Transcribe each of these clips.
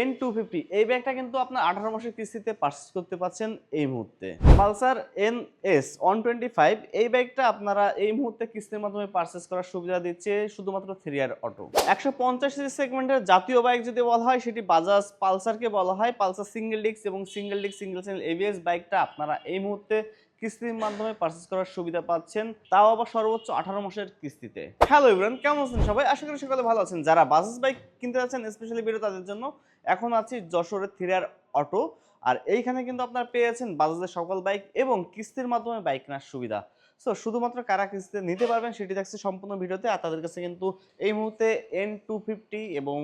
N two fifty এই ব্যাগটা কিন্তু আপনার আঠারো মাসের কিস্তিতে পারচেস করতে পারছেন এই মুহূর্তে। Pulsar N S one twenty five এই ব্যাগটা আপনারা এই মুহূর্তে কিস্তির মাধ্যমে পারচেস করার সুবিধা দিচ্ছে শুধুমাত্র থ্রি আর অটো একশো পঞ্চাশ সেগমেন্টের জাতীয় বাইক যদি বলা হয়, সেটি বাজাজ পালসারকে বলা হয়। পালসার সিঙ্গেল ডিস্ক এবং single disc single channel ABS বাইকটা আপনারা এই মুহূর্তে কিস্তির মাধ্যমে পারচেস করার সুবিধা পাচ্ছেন, তাও আবার সর্বোচ্চ আঠারো মাসের কিস্তিতে। হ্যালো ইব্রান কেমন আছেন সবাই? আশা করি সকালে ভালো আছেন। যারা বাজাজ বাইক কিনতে যাচ্ছেন স্পেশালি ভিডিও তাদের জন্য, এখন আছি যশোরের থিরার অটো আর এইখানে কিন্তু আপনারা পেয়ে যাচ্ছেন বাজাজের সকল বাইক এবং কিস্তির মাধ্যমে বাইক কেনার সুবিধা। সো শুধুমাত্র কারা কিস্তিতে নিতে পারবেন সেটি দেখছে সম্পূর্ণ ভিডিওতে। আর তাদের কাছে কিন্তু এই মুহূর্তে এন টু ফিফটি এবং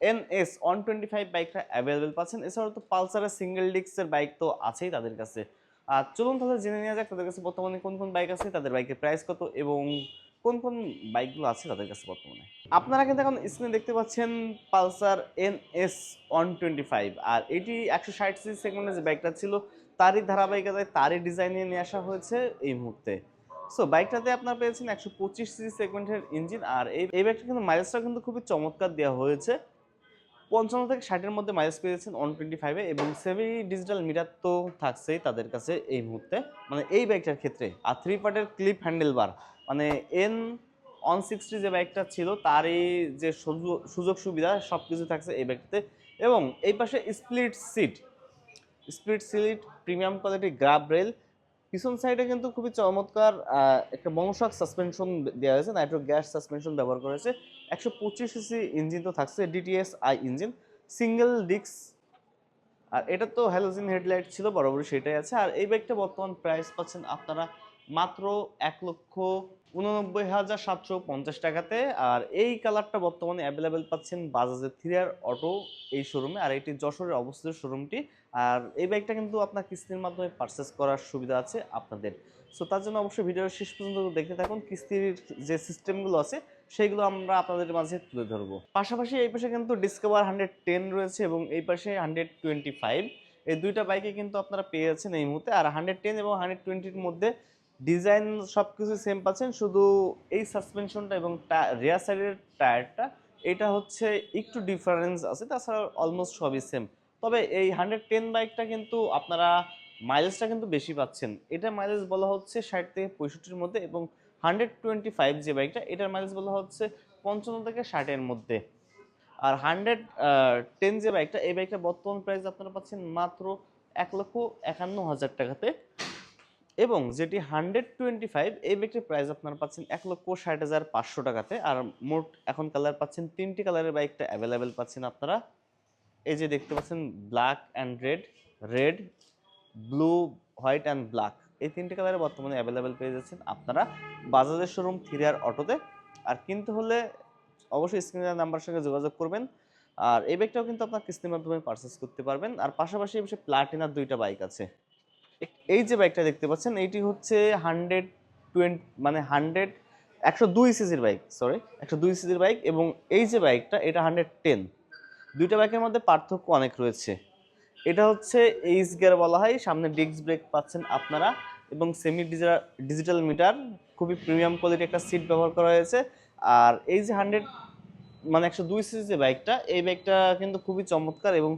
N S one twenty five বাইকটা অ্যাভেলেবেল পাচ্ছেন। এছাড়াও তো পালসারের সিঙ্গেল ডিস্কের বাইক তো আছেই তাদের কাছে। আর চলুন তাহলে জেনে নেওয়া যাক তাদের কাছে বর্তমানে কোন কোন বাইক আছে, তাদের বাইকের প্রাইস কত এবং কোন কোন বাইকগুলো আছে তাদের কাছে বর্তমানে। আপনারা কিন্তু এখন স্ক্রিনে দেখতে পাচ্ছেন Pulsar N S one twenty five আর এটি একশো ষাট সিসি সেগমেন্টের যে বাইকটা ছিল, তারই ধারাবাহিকতায় তারই ডিজাইনে নিয়ে আসা হয়েছে এই মুহূর্তে। সো বাইকটাতে আপনারা পেয়েছেন একশো পঁচিশ সিসি সেগমেন্টের ইঞ্জিন আর এই এই বাইকটা কিন্তু মাইলেজটা কিন্তু খুবই চমৎকার দেওয়া হয়েছে। পঞ্চান্ন থেকে ষাটের মধ্যে মাইলেজ পেয়েছেন ওয়ান টোয়েন্টি ফাইভে এবং সেভি ডিজিটাল মিটার তো থাকছেই তাদের কাছে এই মুহূর্তে। মানে এই বাইকটার ক্ষেত্রে, আর থ্রি পার্টের ক্লিপ হ্যান্ডেল বার মানে এন ওয়ান সিক্সটি যে বাইকটা ছিল, তারই যে সুযোগ- সুবিধা সব কিছু থাকছে এই বাইকটাতে এবং এই পাশে split seat split seat premium quality grab rail পিছন সাইডে কিন্তু খুবই চমৎকার একটা বংশক সাসপেনশন দেওয়া হয়েছে, নাইট্রো গ্যাস সাসপেনশন ব্যবহার করেছে একশো পঁচিশ সিসি ইঞ্জিন তো থাকছে ডিটিএস আই ইঞ্জিন সিঙ্গেল ডিক্স আর এটা তো হ্যালোজিন হেডলাইট ছিল, বরাবরই সেটাই আছে। আর এই বাইকটা বর্তমান প্রাইস পাচ্ছেন আপনারা মাত্র এক লক্ষ উননব্বই হাজার সাতশো পঞ্চাশ টাকাতে। আর এই কালারটা বর্তমানে অ্যাভেলেবেল পাচ্ছেন বাজাজের থ্রিয়ার অটো এই শোরুমে আর এটি যশোরের অবস্থিত শোরুমটি আর এই বাইকটা কিন্তু আপনার কিস্তির মাধ্যমে পারচেস করার সুবিধা আছে আপনাদের। সো তার জন্য অবশ্যই ভিডিওর শেষ পর্যন্ত দেখতে থাকুন। কিস্তির যে সিস্টেমগুলো আছে সেইগুলো আমরা আপনাদের মাঝে তুলে ধরবো। পাশাপাশি এই পাশে কিন্তু ডিসকভার হান্ড্রেড টেন রয়েছে এবং এই পাশে হান্ড্রেড টোয়েন্টি ফাইভ এই দুইটা বাইকে কিন্তু আপনারা পেয়ে যাচ্ছেন এই মুহূর্তে। আর হান্ড্রেড টেন এবং হান্ড্রেড টোয়েন্টির মধ্যে ডিজাইন সব কিছু সেম পাচ্ছেন। শুধু এই সাসপেনশনটা এবং রেয়ার সাইডের টায়ারটা এটা হচ্ছে একটু ডিফারেন্স আছে। তাছাড়া অলমোস্ট সবই সেম তবে এই হান্ড্রেড টেন বাইকটা কিন্তু আপনারা মাইলেজটা কিন্তু বেশি পাচ্ছেন। এটা মাইলেজ বলা হচ্ছে ষাট থেকে পঁয়ষট্টির মধ্যে এবং হান্ড্রেড টোয়েন্টি ফাইভ যে বাইকটা, এটার মাইলেজ বলা হচ্ছে পঞ্চান্ন থেকে ষাটের মধ্যে। আর হান্ড্রেড টেন যে বাইকটা, এই বাইকটা বর্তমান প্রাইস আপনারা পাচ্ছেন মাত্র এক লক্ষ একান্ন হাজার টাকাতে। এবং যেটি হান্ড্রেড টোয়েন্টি ফাইভ, এই বাইকটির প্রাইস আপনারা পাচ্ছেন এক লক্ষ ষাট হাজার পাঁচশো টাকাতে। আর মোট এখন কালার পাচ্ছেন, তিনটি কালারের বাইকটা অ্যাভেলেবেল পাচ্ছেন আপনারা। এই যে দেখতে পাচ্ছেন black and red red blue white and black এই তিনটে কালারে বর্তমানে অ্যাভেলেবেল পেয়ে যাচ্ছেন আপনারা বাজাজের শোরুম থ্রিয়ার অটোতে আর কিনতে হলে অবশ্যই স্ক্রিনের নাম্বার সঙ্গে যোগাযোগ করবেন। আর এই বাইকটাও কিন্তু আপনার কিস্তির মাধ্যমে পারচেস করতে পারবেন। আর পাশাপাশি এই পাশে প্লাটিনার দুইটা বাইক আছে। এই যে বাইকটা দেখতে পাচ্ছেন, এইটি হচ্ছে হান্ড্রেড টোয়েন্টি মানে হান্ড্রেড একশো দুই সিজির বাইক সরি একশো দুই সিজির বাইক এবং এই যে বাইকটা এটা হান্ড্রেড টেন দুইটা বাইকের মধ্যে পার্থক্য অনেক রয়েছে। এটা হচ্ছে এইচ গিয়ার বলা হয়। সামনে ডিস্ক ব্রেক পাচ্ছেন আপনারা এবং সেমি ডিজিটাল মিটার খুবই প্রিমিয়াম কোয়ালিটি একটা সিট ব্যবহার করা হয়েছে। আর এই যে হান্ড্রেড মানে একশো দুই সিসি যে বাইকটা এই বাইকটা কিন্তু খুবই চমৎকার এবং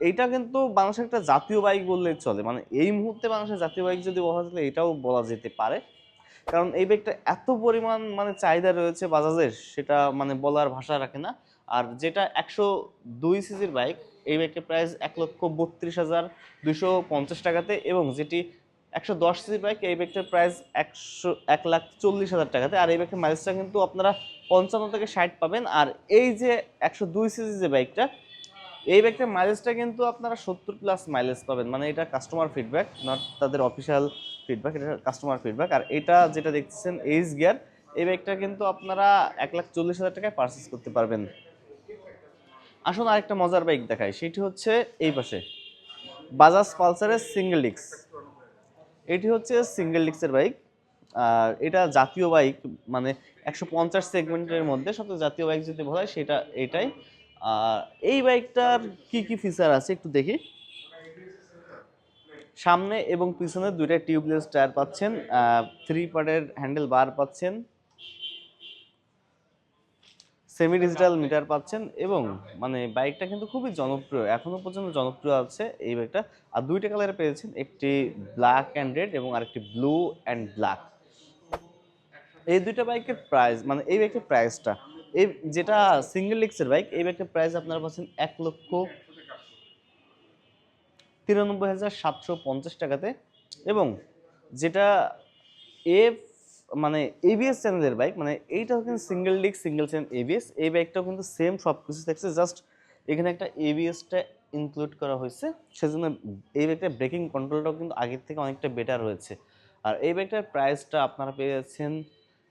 এইটা কিন্তু বাংলাদেশের একটা জাতীয় বাইক বললেই চলে। মানে এই মুহূর্তে বাংলাদেশের জাতীয় বাইক যদি বলা যায় এটাও বলা যেতে পারে। কারণ এই বাইকটা এত পরিমাণ মানে চাহিদা রয়েছে বাজাজের, সেটা মানে বলার ভাষা রাখে না। আর যেটা একশো দুই সিসির বাইক এই বাইকের প্রাইস এক লক্ষ বত্রিশ হাজার দুশো পঞ্চাশ টাকাতে এবং যেটি একশো দশ সিসির বাইক এই বাইকটার প্রাইস একশো এক লাখ চল্লিশ হাজার টাকাতে। আর এই বাইকের মাইলেজটা কিন্তু আপনারা পঞ্চান্ন থেকে ষাট পাবেন। আর এই যে একশো দুই সিসি যে বাইকটা এই বাইকটার মাইলেজটা কিন্তু আপনারা সত্তর প্লাস মাইলেজ পাবেন। মানে এটা কাস্টমার ফিডব্যাক নট তাদের অফিসিয়াল ফিডব্যাক এটা কাস্টমার ফিডব্যাক আর এটা যেটা দেখতেছেন এইচ গিয়ার এই বাইকটা কিন্তু আপনারা এক লাখ চল্লিশ হাজার টাকায় পারচেস করতে পারবেন। আসুন আরেকটা মজার বাইক দেখাই। সেটি হচ্ছে এই পাশে। বাজাজ পালসারের সিঙ্গেল ডিক্স এটি হচ্ছে সিঙ্গেল ডিক্সের বাইক আর এটা জাতীয় বাইক মানে একশো পঞ্চাশ সেগমেন্টের মধ্যে সবচেয়ে জাতীয় বাইক যদি বলা হয়, সেটা এটাই। আর এই বাইকটার কি কি ফিচার আছে একটু দেখি। সামনে এবং পিছনে দুইটা টিউবলেস টায়ার পাচ্ছেন থ্রি পার্টের হ্যান্ডেল বার পাচ্ছেন। সেমি ডিজিটাল মিটার পাচ্ছেন এবং মানে বাইকটা কিন্তু খুবই জনপ্রিয় এখনও পর্যন্ত জনপ্রিয় আছে এই বাইকটা। আর দুইটা কালারে পেয়েছেন একটি ব্ল্যাক অ্যান্ড রেড এবং আরেকটি ব্লু অ্যান্ড ব্ল্যাক এই দুইটা বাইকের প্রাইস মানে এই বাইকের প্রাইসটা এই যেটা সিঙ্গেল লিক্সের বাইক এই বাইকের প্রাইস আপনারা পাচ্ছেন এক লক্ষ তিরানব্বই হাজার সাতশো পঞ্চাশ টাকাতে। এবং যেটা এফ মানে এবিএস চ্যানেলের বাইক মানে এইটাও কিন্তু single disc single channel ABS এই বাইকটাও কিন্তু সেম সব কিছু থাকছে জাস্ট এখানে একটা এবিএসটা ইনক্লুড করা হয়েছে, সেজন্য এই বাইকটার ব্রেকিং কন্ট্রোলটাও কিন্তু আগের থেকে অনেকটা বেটার হয়েছে আর এই বাইকটার প্রাইসটা আপনারা পেয়ে যাচ্ছেন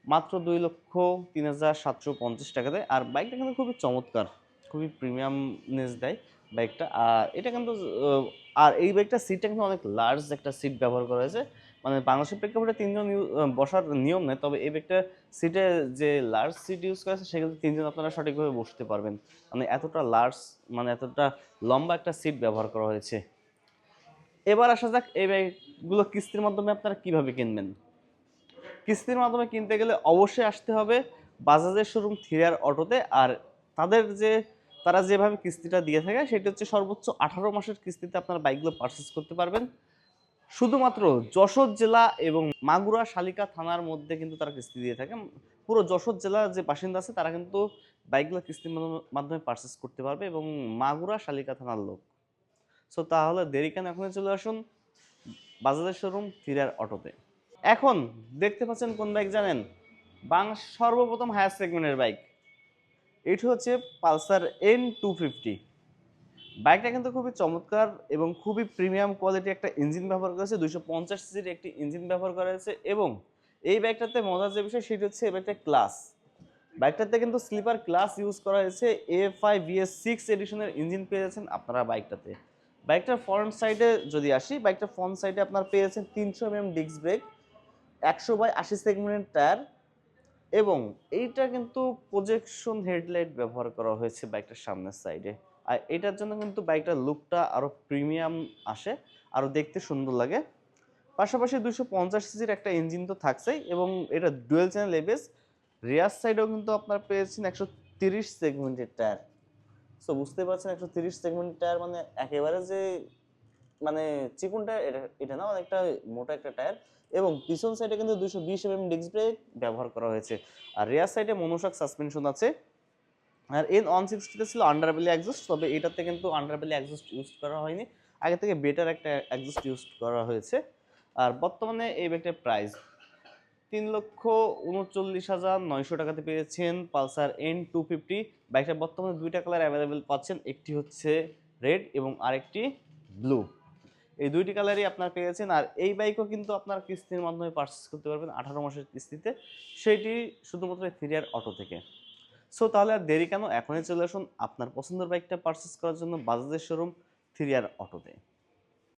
মাত্র দুই লক্ষ তিন হাজার সাতশো পঞ্চাশ টাকাতে আর বাইকটা কিন্তু খুবই চমৎকার, খুবই প্রিমিয়ামনেস দেয় বাইকটা আর এটা কিন্তু আর এই বাইকটা সিটটা কিন্তু অনেক লার্জ একটা সিট ব্যবহার করা হয়েছে। মানে বাংলাদেশের প্রেক্ষাপটে তিনজন বসার নিয়ম নেই, তবে এই বাইকটা সিটে যে লার্জ সিট ইউজ করা আছে, সেক্ষেত্রে তিনজন আপনারা সঠিকভাবে বসতে পারবেন। মানে এতটা লার্জ মানে এতটা লম্বা একটা সিট ব্যবহার করা হয়েছে। এবার আসা যাক, এই বাইকগুলো কিস্তির মাধ্যমে আপনারা কীভাবে কিনবেন? কিস্তির মাধ্যমে কিনতে গেলে অবশ্যই আসতে হবে বাজাজের শোরুম থিরার অটোতে, আর তাদের যে, তারা যেভাবে কিস্তিটা দিয়ে থাকে, সেটা হচ্ছে সর্বোচ্চ আঠারো মাসের কিস্তিতে আপনারা বাইকগুলো পারচেস করতে পারবেন। শুধুমাত্র যশোর জেলা এবং মাগুরা শালিকা থানার মধ্যে কিন্তু তারা কিস্তি দিয়ে থাকে। পুরো যশোর জেলার যে বাসিন্দা আছে, তারা কিন্তু বাইকগুলো কিস্তির মাধ্যমে- পারচেস করতে পারবে এবং মাগুরা শালিকা থানার লোক। সো তাহলে দেরি কেন এখনই চলে আসুন? বাজারের শোরুম ফিরার অটোতে। এখন দেখতে পাচ্ছেন কোন বাইক জানেন? বাং, সর্বপ্রথম হায়ার সেগমেন্টের বাইক। এটি হচ্ছে পালসার এন টু ফিফটি বাইকটা কিন্তু খুবই চমৎকার এবং খুবই প্রিমিয়াম কোয়ালিটি একটা ইঞ্জিন ব্যবহার করেছে। দুইশো পঞ্চাশ সিসির একটি ইঞ্জিন ব্যবহার করা হয়েছে এবং এই বাইকটাতে মজার যে বিষয়, সেটি হচ্ছে এই বাইকটা ক্লাস বাইকটাতে কিন্তু স্লিপার ক্লাস ইউজ করা হয়েছে। এ ফাইভ ভিএস সিক্স এডিশনের ইঞ্জিন পেয়ে যাচ্ছেন আপনারা বাইকটাতে বাইকটার ফ্রন্ট সাইডে যদি আসি বাইকটার ফ্রন্ট সাইডে আপনার পেয়ে যাচ্ছেন তিনশো এম ডিস্ক ব্রেক একশো বাই আশি সেগমেন্টের টায়ার এবং এইটা কিন্তু প্রজেকশন হেডলাইট ব্যবহার করা হয়েছে বাইকটার সামনের সাইডে আর এটার জন্য কিন্তু বাইকটার লুকটা আরও প্রিমিয়াম আসে আরও দেখতে সুন্দর লাগে। পাশাপাশি দুশো পঞ্চাশ সিসির একটা ইঞ্জিন তো থাকছেই এবং এটা ডুয়েল চ্যানেল এবিএস রিয়ার সাইডেও কিন্তু আপনার পেয়েছেন একশো তিরিশ সেগমেন্টের টায়ার সো বুঝতে পারছেন একশো তিরিশ সেগমেন্টের টায়ার মানে একেবারে যে মানে চিকুন টায়ার এটা এটা না, অনেকটা মোটা একটা টায়ার এবং পিছন সাইডে কিন্তু দুশো বিশ এমএম ডিস্ক ব্রেক ব্যবহার করা হয়েছে। আর রিয়ার সাইডে মনোশক সাসপেনশন আছে। আর এন ওয়ান সিক্সটিতে ছিল আন্ডারবেলি অ্যাডজাস্ট তবে এটাতে কিন্তু আন্ডারবেলি অ্যাডজাস্ট ইউজ করা হয়নি। আগে থেকে বেটার একটা অ্যাডজাস্ট ইউজ করা হয়েছে। আর বর্তমানে এই ব্যাগটার প্রাইস তিন লক্ষ উনচল্লিশ হাজার নয়শো টাকাতে পেয়েছেন পালসার এন টু ফিফটি বাইকটা বর্তমানে দুইটা কালার অ্যাভেলেবেল পাচ্ছেন, একটি হচ্ছে রেড এবং আরেকটি ব্লু এই দুইটি কালারই আপনার পেয়েছেন, আর এই বাইকও কিন্তু আপনার কিস্তির মাধ্যমে পারচেস করতে পারবেন আঠারো মাসের কিস্তিতে। সেইটি শুধুমাত্র থ্রিয়ার অটো থেকে। সো তাহলে আর দেরি কেন? এখনই চলে আসুন আপনার পছন্দের বাইকটা পারচেস করার জন্য বাজাজের শোরুম থ্রি আর অটোতে